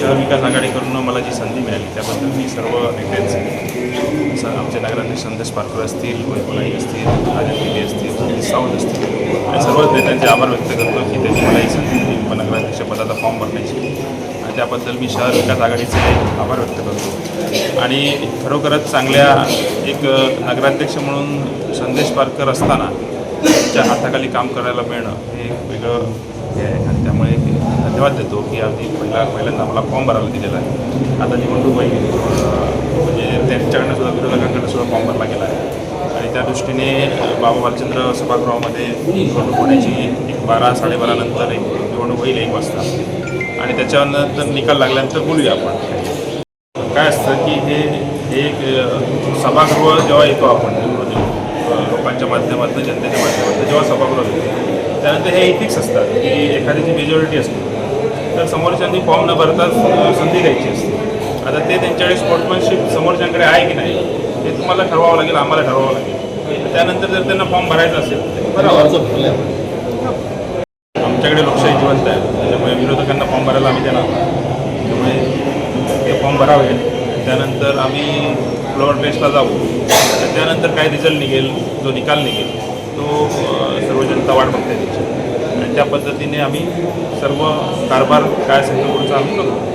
शहर विकास आघाडीकडून मला जी संधी मिळाली त्याबद्दल मी सर्व नेत्यांचे आमचे नगराध्यक्ष संदेश पारकर असतील वैकुलाई असतील राजन दिदी असतील सतीश असतील आणि सर्वच नेत्यांचे आभार व्यक्त करतो की त्यांनी मला ही संधी दिली. नगराध्यक्ष पदाचा फॉर्म भरण्याची. आणि त्याबद्दल मी शहर विकास आघाडीचे आभार व्यक्त करतो. आणि खरोखरच चांगल्या एक नगराध्यक्ष म्हणून संदेश पारकर असताना त्यांच्या हाताखाली काम करायला मिळणं हे एक वेगळं हे आहे. आणि त्यामुळे धन्यवाद देतो की अगदी पहिला पहिल्यांदा मला फॉर्म भरायला दिलेला आहे. आता निवडणूक होईल. म्हणजे त्यांच्याकडनं सुद्धा विरोधकांकडनं सुद्धा फॉर्म भरला गेला आहे. आणि त्या दृष्टीने बाबा बालचंद्र सभागृहामध्ये निवडणूक होण्याची एक बारा साडेबारा नंतर एक निवडणूक होईल एक वाजता. आणि त्याच्यानंतर निकाल लागल्यानंतर बोलूया आपण. काय असतं की हे एक सभागृह जेव्हा येतो आपण म्हणजे, लोकांच्या माध्यमातून जनतेच्या माध्यमातून जेव्हा सभागृह येतो त्यानंतर हे इथिक्स असतात की एखाद्याची मेजॉरिटी असते तर समोरच्यांनी फॉर्म न भरताच संधी द्यायची असते. आता ते त्यांच्याकडे स्पोर्ट्समॅनशिप समोरच्यांकडे आहे की नाही हे तुम्हाला ठरवावं लागेल आम्हाला ठरवावं लागेल. त्यानंतर जर त्यांना फॉर्म भरायचा असेल तर भरावा आमच्याकडे लोकशाही जिवंत आहे त्याच्यामुळे विरोधकांना फॉर्म भरायला आम्ही देणार त्यामुळे ते फॉर्म भरावे. त्यानंतर आम्ही फ्लोअर बेसला जाऊ. त्यानंतर काय रिझल्ट निघेल जो निकाल निघेल तो अ, सर्व जनता वाट बघते. त्याची आणि त्या पद्धतीने आम्ही सर्व कारभार काय असेल तो पुढचा आम्ही करू